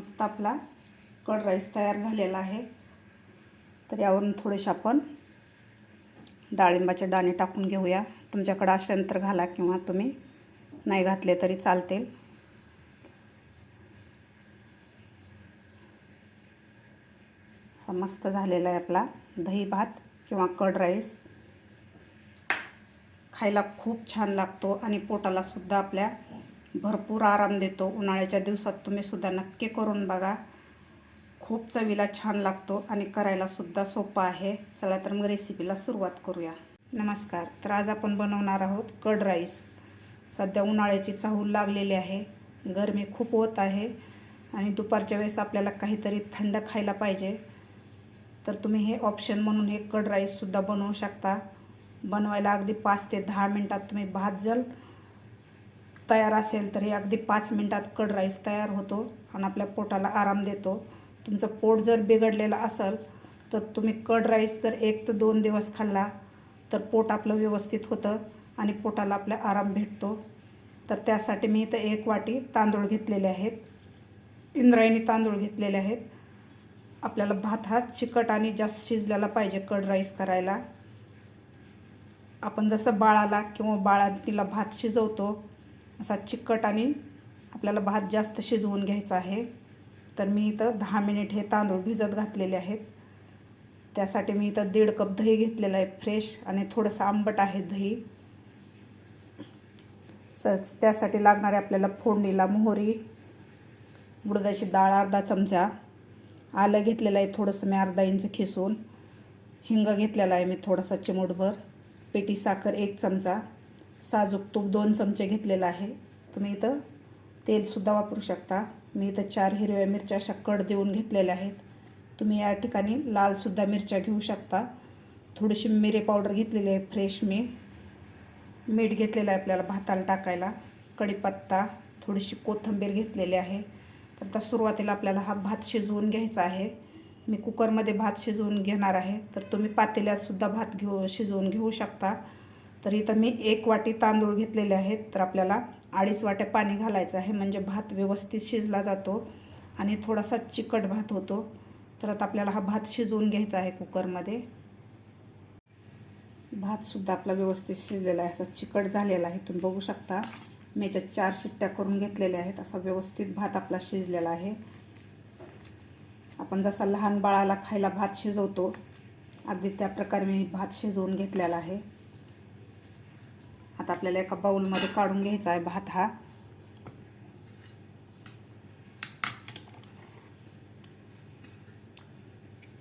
मस्त आपला कड राईस तयार झालेला आहे. तर यावरून थोडेसे आपण डाळिंबाचे दाणे टाकून घेऊया. तुमच्याकडं असेल तर घाला किंवा तुम्ही नाही घातले तरी चालतील. असा मस्त झालेला आहे आपला दही भात किंवा कड राईस. खायला खूप छान लागतो आणि पोटालासुद्धा आपल्या भरपूर आराम देतो. उन्हाळ्याच्या दिवसात तुम्ही सुद्धा नक्की करून बघा. खूप चवीला छान लागतो आणि करायला सुद्धा आहे. चला तर मग रेसिपीला सुरुवात करूया. नमस्कार. तर आज आपण बनवणार आहोत कड राईस सध्या उन्हाळ्याची चाहूल लागलेली आहे. गरमी खूप होत आहे आणि दुपारच्या वेळेस आपल्याला काहीतरी थंड खायला पाहिजे. तर तुम्ही हे ऑप्शन म्हणून हे कड राईससुद्धा बनवू शकता. बनवायला अगदी पाच ते दहा मिनटात तुम्ही भात जर तयार असेल तर हे अगदी पाच मिनटात कड राईस तयार होतो आणि आपल्या पोटाला आराम देतो. तुमचं पोट जर बिघडलेलं असेल तर तुम्ही कड राईस जर एक ते दोन दिवस खाल्ला तर पोट आपलं व्यवस्थित होतं आणि पोटाला आपल्या आराम भेटतो. तर त्यासाठी मी इथं एक वाटी तांदूळ घेतलेले आहेत. इंद्रायणी तांदूळ घेतलेले आहेत. आपल्याला भात हा चिकट आणि जास्त शिजलेला पाहिजे कड राईस करायला. आपण जसं बाळाला किंवा बाळातीला भात शिजवतो असा चिकट आणि आपल्याला भात जास्त शिजवून घ्यायचा आहे. तर मी इथं दहा मिनिट हे तांदूळ भिजत घातलेले आहेत. त्यासाठी मी इथं दीड कप दही घेतलेलं आहे फ्रेश आणि थोडंसं आंबट आहे दही. सच त्यासाठी लागणारे आपल्याला फोडणीला मोहरी उडदाची डाळ अर्धा चमचा आलं घेतलेलं आहे थोडंसं मी अर्धा इंच खिसून हिंग घेतलेला आहे मी थोडासा चिमूटभर पेटी साखर एक चमचा साजूक तूप दोन चमचे घेतलेलं आहे. तुम्ही इथं तेलसुद्धा वापरू शकता. मी इथं चार हिरव्या मिरच्या अशा कड देऊन घेतलेल्या आहेत. तुम्ही या ठिकाणी लालसुद्धा मिरच्या घेऊ शकता. थोडीशी मिरे पावडर घेतलेली आहे फ्रेश मी. मीठ घेतलेलं आहे आपल्याला भाताला टाकायला. कढीपत्ता थोडीशी कोथिंबीर घेतलेली आहे. तर आता सुरुवातीला आपल्याला हा भात शिजवून घ्यायचा आहे. मी कुकरमध्ये भात शिजवून घेणार आहे. तर तुम्ही पातेल्यातसुद्धा भात घेऊ शिजवून घेऊ शकता. तर इथं मी एक वाटी तांदूळ घेतलेले आहेत. तर आपल्याला अडीच वाट्या पाणी घालायचं आहे. म्हणजे भात व्यवस्थित शिजला जातो आणि थोडासा चिकट भात होतो. तर आता आपल्याला हा भात शिजवून घ्यायचा आहे कुकरमध्ये. भातसुद्धा आपला व्यवस्थित शिजलेला आहे. असा चिकट झालेला आहे. तुम्ही बघू शकता. मी याच्यात चार शिट्ट्या करून घेतलेल्या आहेत. असा व्यवस्थित भात आपला शिजलेला आहे. आपण जसा लहान बाळाला खायला भात शिजवतो अगदी त्याप्रकारे मी भात शिजवून घेतलेला आहे. आता आपल्याला एका बाऊलमध्ये काढून घ्यायचा आहे भात हा.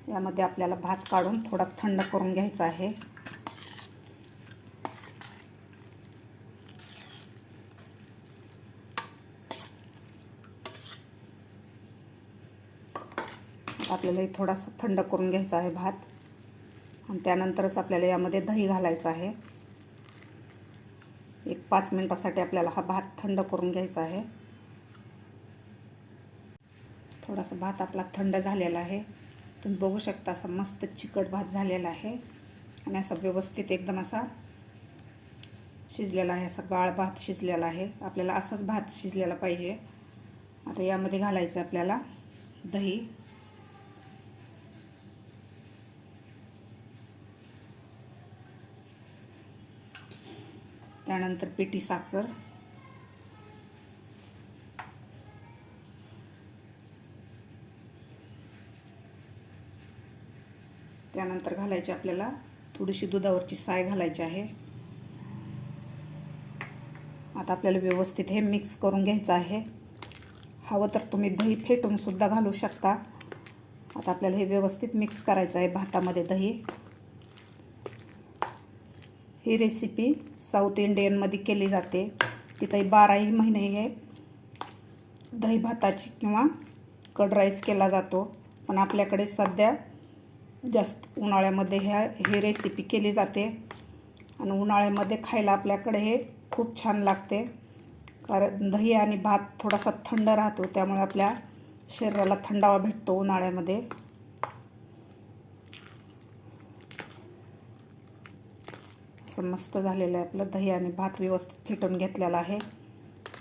यामध्ये आपल्याला भात काढून थोडा थंड करून घ्यायचा आहे. आपल्याला थोडासा थंड करून घ्यायचा आहे भात. आणि त्यानंतरच आपल्याला यामध्ये दही घालायचं आहे. एक पाच मिनटासाठी आपल्याला हा भात थंड करून घ्यायचा आहे. थोडासा भात आपला थंड झालेला आहे. तुम्ही बघू शकता असा मस्त चिकट भात झालेला आहे. आणि असा व्यवस्थित एकदम असा शिजलेला आहे असा गाळ भात शिजलेला आहे. आपल्याला असाच भात शिजलेला पाहिजे. आता यामध्ये घालायचं आपल्याला दही. त्यानंतर पिठी साखर. त्यानंतर घालायची आपल्याला थोडीशी दुधावरची साय घालायची आहे. आता आपल्याला व्यवस्थित हे मिक्स करून घ्यायचं आहे. हवं तर तुम्ही दही फेटून सुद्धा घालू शकता. आता आपल्याला हे व्यवस्थित मिक्स करायचं आहे भातामध्ये दही. ही रेसिपी साऊथ इंडियनमध्ये केली जाते. तिथे बाराही महिने हे दही भाताची किंवा कड राईस केला जातो. पण आपल्याकडे सध्या जास्त उन्हाळ्यामध्ये ह्या ही रेसिपी केली जाते. आणि उन्हाळ्यामध्ये खायला आपल्याकडे हे खूप छान लागते. कारण दही आणि भात थोडासा थंड राहतो. त्यामुळे आपल्या शरीराला थंडावा भेटतो उन्हाळ्यामध्ये. असं मस्त झालेलं आहे आपलं. दही आणि भात व्यवस्थित फेटून घेतलेला आहे.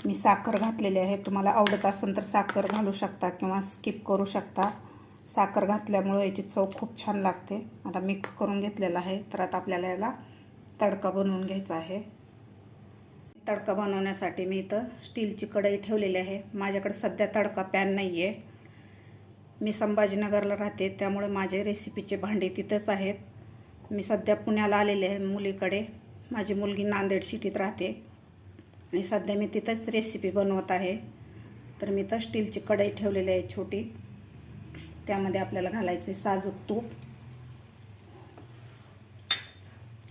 मी साखर घातलेली आहे. तुम्हाला आवडत असेल तर साखर घालू शकता किंवा स्किप करू शकता. साखर घातल्यामुळं याची चव खूप छान लागते. आता मिक्स करून घेतलेलं आहे. तर आता आपल्याला याला तडका बनवून घ्यायचा आहे. तडका बनवण्यासाठी मी इथं स्टीलची कढई ठेवलेली आहे. माझ्याकडे सध्या तडका पॅन नाही आहे मी संभाजीनगरला राहते. त्यामुळे माझे रेसिपीचे भांडे तिथंच आहेत. मी सध्या पुण्याला आलेले आहे मुलीकडे. माझी मुलगी नांदेड सिटीत राहते. आणि सध्या मी तिथंच रेसिपी बनवत आहे. तर मी तर स्टीलची कढई ठेवलेली आहे छोटी. त्यामध्ये आपल्याला घालायचं आहे साजूक तूप.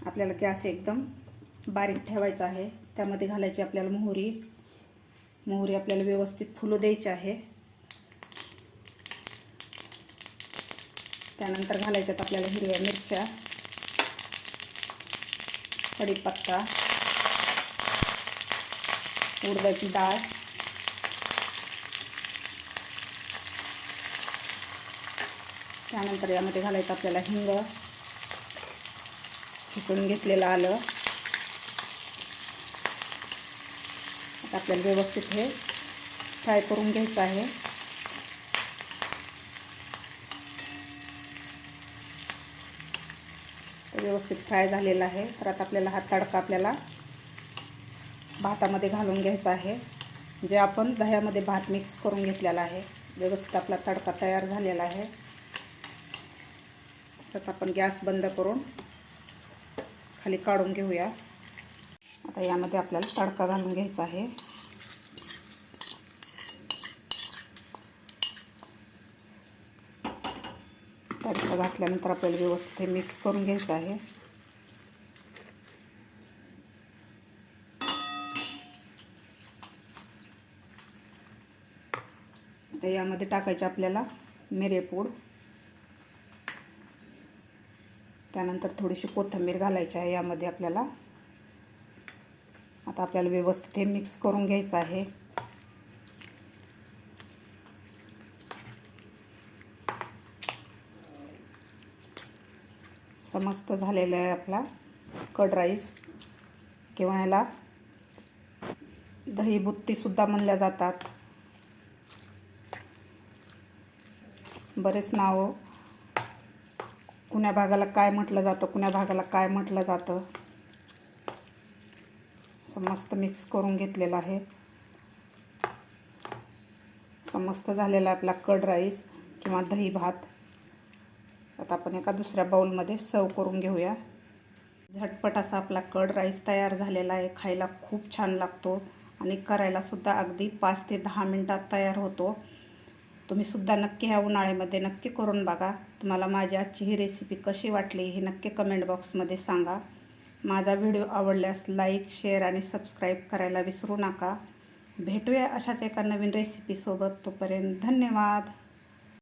आपल्याला गॅस एकदम बारीक ठेवायचा आहे. त्यामध्ये घालायची आपल्याला मोहरी. मोहरी आपल्याला व्यवस्थित फुलू द्यायची आहे. त्यानंतर घालायच्यात आपल्याला हिरव्या मिरच्या. कढीपत्ता उडदाची डाळ त्यानंतर यामध्ये घालायचं आपल्याला हिंग खिसून घेतलेलं आलं. आता आपल्याला व्यवस्थित हे फ्राय करून घ्यायचं आहे. व्यवस्थित फ्राय झालेला आहे. तर आता आपल्याला हा तडका आपल्याला भातामध्ये घालून घ्यायचा आहे. जे आपण दह्यामध्ये भात मिक्स करून घेतलेला आहे. व्यवस्थित आपला तडका तयार झालेला आहे. तर आपण गॅस बंद करून खाली काढून घेऊया. आता यामध्ये आपल्याला तडका घालून घ्यायचा आहे. तडका घातल्यानंतर आपल्याला व्यवस्थित हे मिक्स करून घ्यायचं आहे. तर यामध्ये टाकायचे आपल्याला मिरेपूड. त्यानंतर थोडीशी कोथिंबीर घालायची आहे यामध्ये आपल्याला. आता आपल्याला व्यवस्थित हे मिक्स करून घ्यायचं आहे. समस्त झालेला आहे आपला कड राईस. किंवा ह्याला दही बुत्तीसुद्धा म्हणल्या जातात. बरेच नावं. कुण्या भागाला काय म्हटलं जातं कुण्या भागाला काय म्हटलं जातं. असं मस्त मिक्स करून घेतलेलं आहे. समस्त झालेला आपला कड राईस किंवा दही भात. आता आपण एका दुसऱ्या बाऊलमध्ये सर्व करून घेऊया. झटपट असा आपला कड राईस तयार झालेला आहे. खायला खूप छान लागतो आणि करायलासुद्धा अगदी पाच ते दहा मिनटात तयार होतो. तुम्हीसुद्धा नक्की ह्या उन्हाळ्यामध्ये नक्की करून बघा. तुम्हाला माझी आजची ही रेसिपी कशी वाटली हे नक्की कमेंट बॉक्समध्ये सांगा. माझा व्हिडिओ आवडल्यास लाईक शेअर आणि सबस्क्राईब करायला विसरू नका. भेटूया अशाच एका नवीन रेसिपीसोबत तोपर्यंत धन्यवाद.